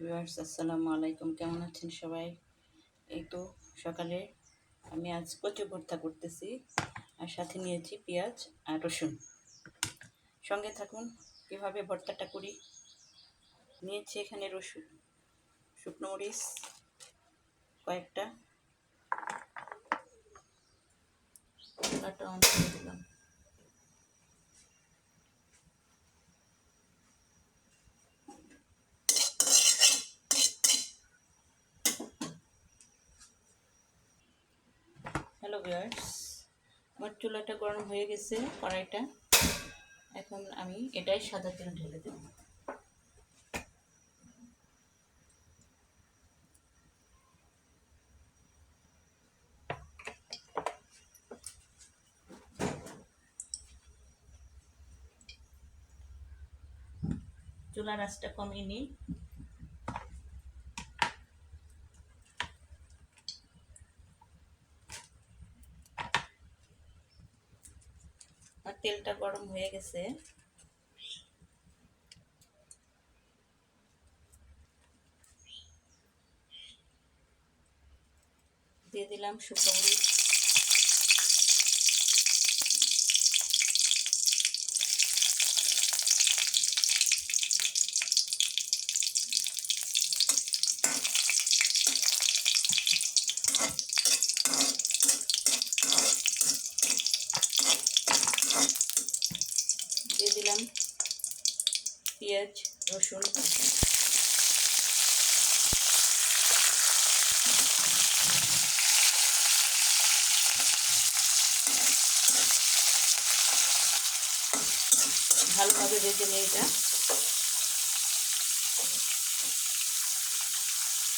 Viewers, আসসালামু আলাইকুম। কেমন আছেন সবাই? এই তো সকালে আমি আজ কচু ভর্তা করতেছি আর সাথে নিয়েছি পেঁয়াজ আর রসুন। সঙ্গে থাকুন, কীভাবে ভর্তাটা করি? নিয়েছি এখানে রসুন, শুকনো মরিচ, কয়েকটা। দিলাম। হ্যালো ভিউয়ার্স, আমার চুলাটা গরম হয়ে গেছে, কড়াইটা। এখন আমি এটাই সাদা তেল ঢেলে দেব। চুলার আঁচটা কমিয়ে নিই। তেলটা গরম হয়ে গেছে। দিয়ে দিলাম শুকনো মরিচ দিয়ে দিলাম পেঁয়াজ রসুন। ভালোভাবে ভেজে নিই এটা।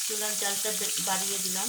চুলার জালটা বাড়িয়ে দিলাম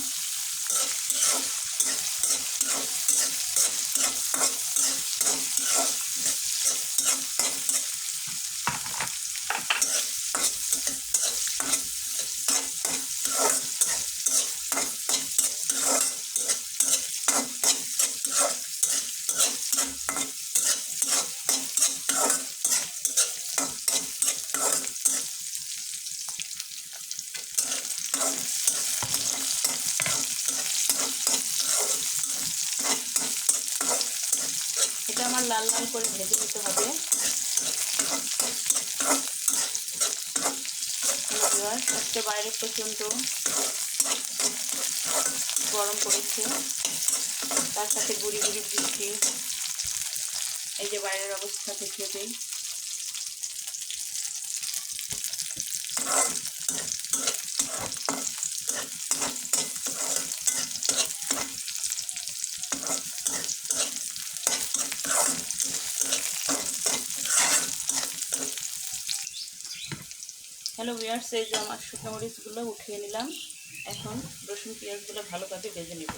এটা আমার লাল লাল করে ভেজে নিতে হবে। আজকে বাইরে প্রচণ্ড গরম পড়েছে। তার সাথে গুড়ি গুড়ি বৃষ্টি। এই যে বাইরের অবস্থা দেখিয়ে দিই হ্যালো বিয়ার্স এই যে আমার শুকনো মরিচগুলো উঠিয়ে নিলাম। এখন রসুন, পেঁয়াজগুলো ভালোভাবে ভেজে নেব।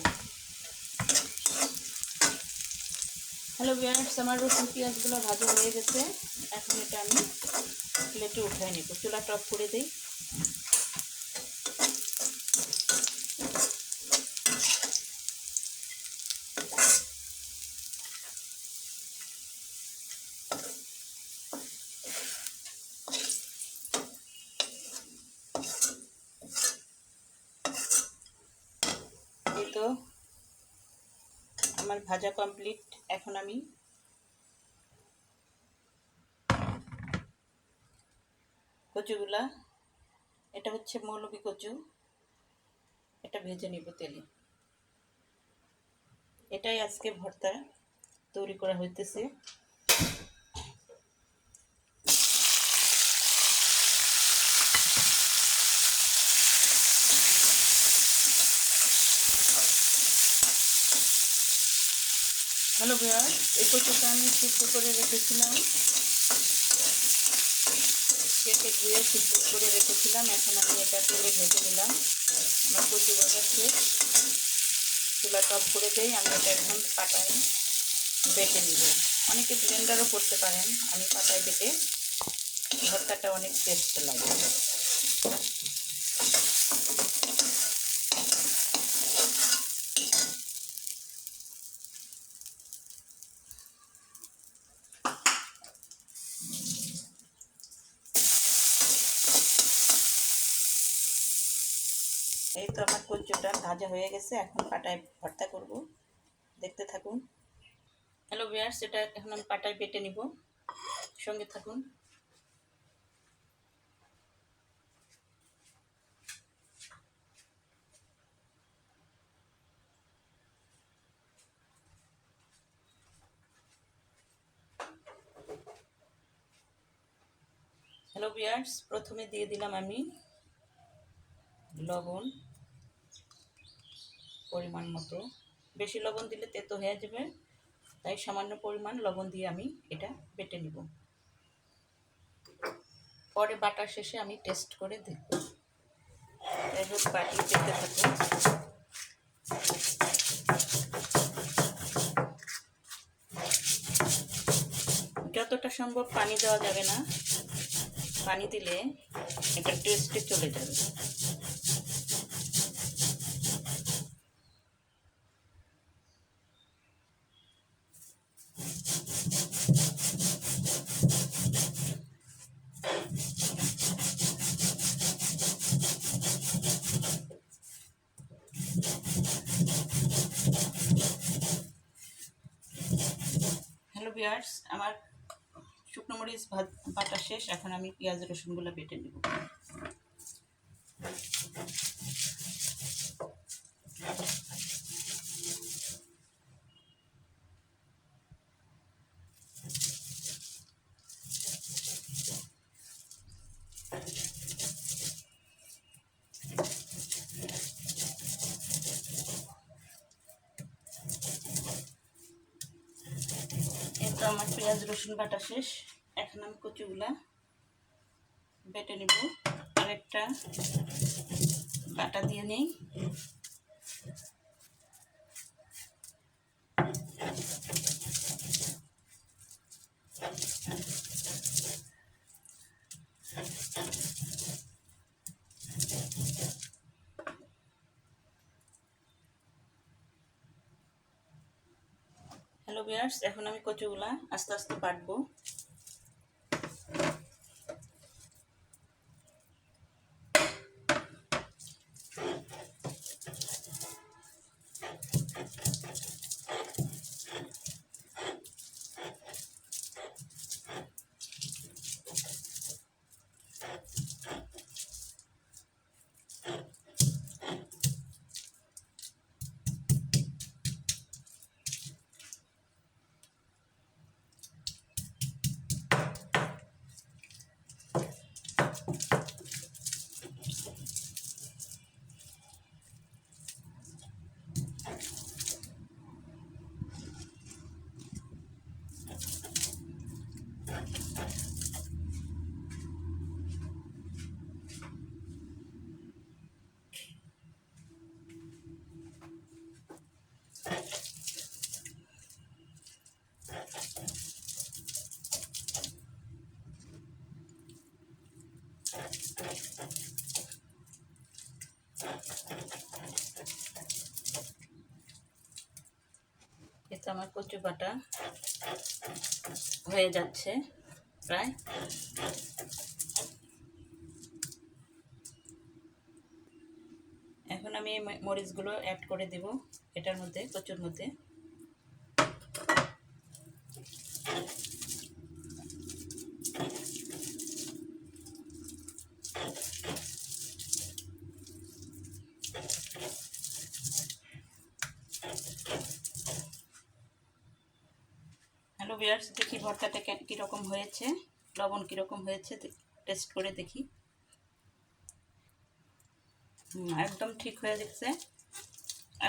হ্যালো বিয়ার্স আমার রসুন, পেঁয়াজগুলো ভাজা হয়ে গেছে। এখন এটা আমি প্লেটে উঠিয়ে নেব। চুলা টপ করে দিই এই তো আমার ভাজা কমপ্লিট এখন আমি কচুগুলা, এটা হচ্ছে মৌলবি কচু, এটা ভেজে নিব তেলে। এটাই আজকে ভর্তা তৈরি করা হইতেছে। হ্যালো ভাইয়া এই কচুটা আমি সিদ্ধ করে রেখেছিলাম। কেটে ধুয়ে সিদ্ধ করে রেখেছিলাম। এখন আমি এটা তেলে ভেজে নিলাম। আমার কচু বাজা শেষ। চুলা টপ করে দেই। আমি এটা এখন পাটায় বেটে নিব। অনেকে ব্লেন্ডারও করতে পারেন। আমি পাটায় বেটে, ভর্তাটা অনেক টেস্ট লাগে। এই তো আমার কচুটা ভাজা হয়ে গেছে, এখন পাটায় ভর্তা করব। দেখতে থাকুন। হ্যালো বিয়ার্স এটা এখন আমি পাটায় বেটে নিব। সঙ্গে থাকুন। হ্যালো বিয়ার্স প্রথমে দিয়ে দিলাম আমি লবণ পরিমাণ মতো। বেশি লবণ দিলে তেতো হয়ে যাবে। তাই সামান্য পরিমাণ লবণ দিয়ে আমি এটা বেটে নিব। পরে বাটার শেষে আমি টেস্ট করে দেখব। বাটি পেতে যতটা সম্ভব পানি দেওয়া যাবে না। পানি দিলে এটা টেস্টে চলে যাবে হ্যালো বিয়ার্স আমার শুকনো মরিচ ভাত, বাটা শেষ, এখন আমি পেঁয়াজ, রসুনগুলো বেটে নেব। আমার পেঁয়াজ, রসুন, বাটা শেষ। এখন আমি কচুগুলা বেটে নিব। আরেকটা বাটা দিয়ে নেই। হ্যালো বিয়ার্স এখন আমি কচুগুলা আস্তে আস্তে বাটবো। এতে আমার কচু বাটা হয়ে যাচ্ছে প্রায়। এখন আমি মরিচগুলো অ্যাড করে দেব এটার মধ্যে, কচুর মধ্যে হ্যালো বিয়ার্স দেখি ভর্তাটা কীরকম হয়েছে, লবণ কীরকম হয়েছে টেস্ট করে দেখি। একদম ঠিক হয়ে গেছে।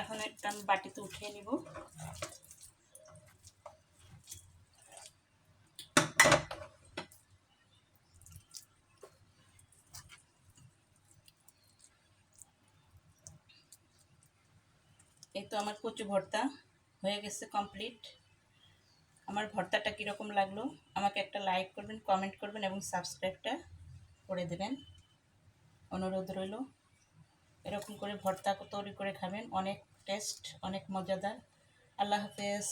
এখন একটা আমি বাটিতে উঠিয়ে নিব। এই তো আমার কচু ভর্তা হয়ে গেছে কমপ্লিট আমার ভর্তাটা কীরকম লাগল, আমাকে একটা লাইক করবেন কমেন্ট করবেন এবং সাবস্ক্রাইবটা করে দেবেন। অনুরোধ রইল, এরকম করে ভর্তা তৈরি করে খাবেন, অনেক টেস্ট অনেক মজাদার। আল্লাহ হাফেজ।